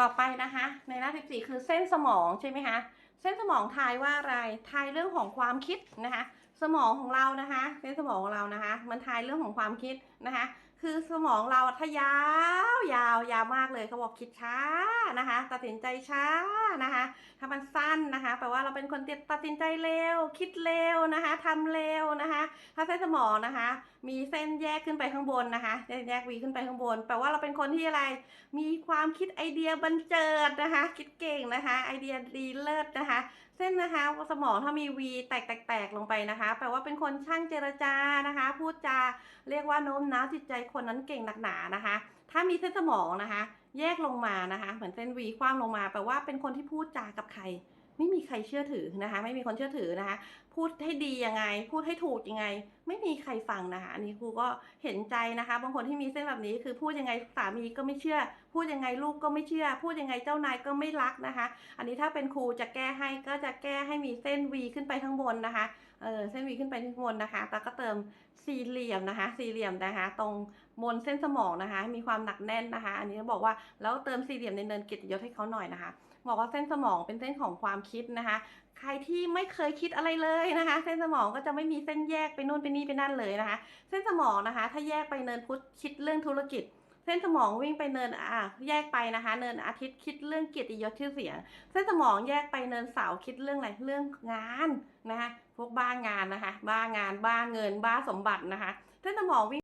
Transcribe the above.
ต่อไปนะคะในหน้า14คือเส้นสมองใช่ไหมคะ เส้นสมองทายว่าอะไร ทายเรื่องของความคิดนะคะ สมองของเรานะคะ เส้นสมองของเรานะคะ มันทายเรื่องของความคิดนะคะ คือสมองเราถ้ายาวยาวยาวมากเลยเขาบอกคิดช้านะคะ ตัดสินใจช้านะคะ ถ้ามันสั้นนะคะ แปลว่าเราเป็นคนตัดสินใจเร็ว คิดเร็วนะคะทำเร็ว ถ้าเส้นสมองนะคะ มีเส้นแยกขึ้นไปข้างบนนะคะเส้นแยกวีขึ้นไปข้างบน แปลว่าเราเป็นคนที่อะไร มีความคิดไอเดียบันเจิดนะคะ คิดเก่งนะคะ ไอเดียดีเลิศนะคะ เส้นนะคะสมองถ้ามีวีแตกแตกๆลงไปนะคะ แปลว่าเป็นคนช่างเจรจานะคะ พูดจาเรียกว่าโน้มน้าวจิตใจคนนั้นเก่งหนักหนานะคะ ถ้ามีเส้นสมองนะคะ แยกลงมานะคะ เหมือนเส้นวีคว้างลงมา แปลว่าเป็นคนที่พูดจากับใคร ไม่มีใครเชื่อถือนะคะ ไม่มีคนเชื่อถือนะคะ พูดให้ดียังไง พูดให้ถูกยังไง ไม่มีใครฟังนะคะ อันนี้ครูก็เห็นใจนะคะ บางคนที่มีเส้นแบบนี้คือพูดยังไงสามีก็ไม่เชื่อ พูดยังไงลูกก็ไม่เชื่อ พูดยังไงเจ้านายก็ไม่รักนะคะ อันนี้ถ้าเป็นครูจะแก้ให้ก็จะแก้ให้มีเส้น V ขึ้นไปข้างบนนะคะเออเส้น V ขึ้นไปข้างบนนะคะแล้วก็เติมสี่เหลี่ยมนะคะ สี่เหลี่ยมนะคะ ตรง บนเส้นสมองนะคะ มีความหนักแน่นนะคะ อันนี้บอกว่าแล้วเติมสี่เหลี่ยมในเนินเกียรติยศให้เขาหน่อยนะคะบอกว่าเส้นสมองเป็นเส้นของความคิดนะคะ ใครที่ไม่เคยคิดอะไรเลยนะคะ เส้นสมองก็จะไม่มีเส้นแยกไปนู่นไปนี่ไปนั่นเลยนะคะ เส้นสมองนะคะ ถ้าแยกไปเนินพุธคิดเรื่องธุรกิจเส้นสมองวิ่งไปเนินอ่าแยกไปนะคะ เนินอาทิตย์คิดเรื่องเกียรติยศชื่อเสียง เส้นสมองแยกไปเนินเสาร์คิดเรื่องอะไรเรื่องงานนะคะพวกบ้างานนะคะ บ้างานบ้าเงินบ้าสมบัตินะคะ เส้นสมองวิ่ง